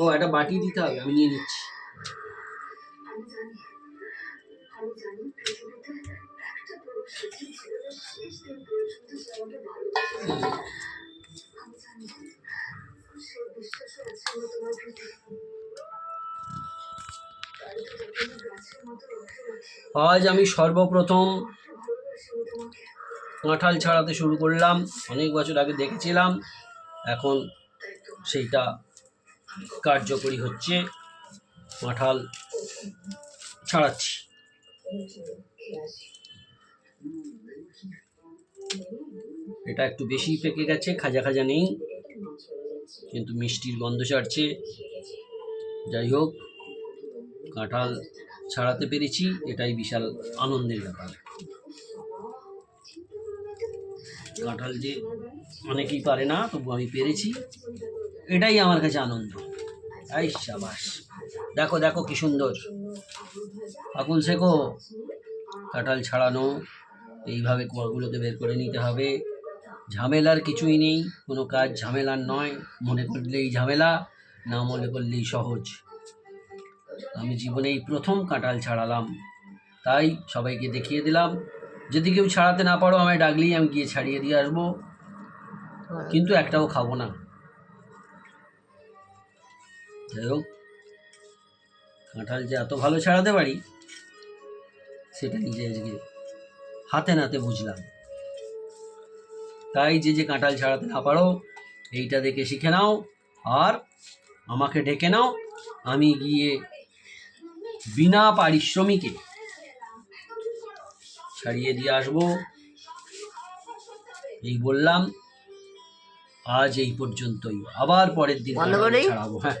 ও, একটা বাটি দিতে হবে, আমি নিয়ে নিচ্ছি। আজ আমি সর্বপ্রথম কাঁঠাল ছাড়াতে শুরু করলাম। অনেক বছর আগে দেখেছিলাম, এখন সেইটা কার্যকরী হচ্ছে কাঁঠাল ছাড়াচ্ছি। এটা একটু বেশি পেকে গেছে, খাজা খাজা নেই, কিন্তু মিষ্টির গন্ধ ছাড়ছে। যাই হোক, কাঁঠাল ছাড়াতে পেরেছি, এটাই বিশাল আনন্দের ব্যাপার। কাঁঠাল যে অনেকেই পারে না, তবু আমি পেরেছি, এটাই আমার কাছে আনন্দ। দেখো দেখো কি সুন্দর। আকুল শেখো। কাঁঠাল ছাড়ানো। এইভাবে কোয়াগুলোকে বের করে নিতে হবে। ঝামেলার কিছুই নেই। কোনো কাজ ঝামেলার নয়। মনে করলেই ঝামেলা, না মনে করলেই সহজ। আমি জীবনে এই প্রথম কাঁঠাল ছাড়ালাম। তাই সবাইকে দেখিয়ে দিলাম। যদি কেউ ছাড়াতে না পারো, আমায় ডাকলেই আমি গিয়ে ছাড়িয়ে দিয়ে আসব। কিন্তু একটাও খাব না। যাই হোক কাঁঠাল যে এত ভালো ছাড়াতে পারি সেটা নিজে আজকে হাতে নাতে বুঝলাম। তাই যে যে কাঁঠাল ছাড়াতে না পারো এইটা দেখে শিখে নাও আর আমাকে ডেকে নাও আমি গিয়ে বিনা পারিশ্রমিকে ছাড়িয়ে দিয়ে আসব। এই বললাম আজ এই পর্যন্তই। আবার পরের দিন? ছাড়াবো হ্যাঁ।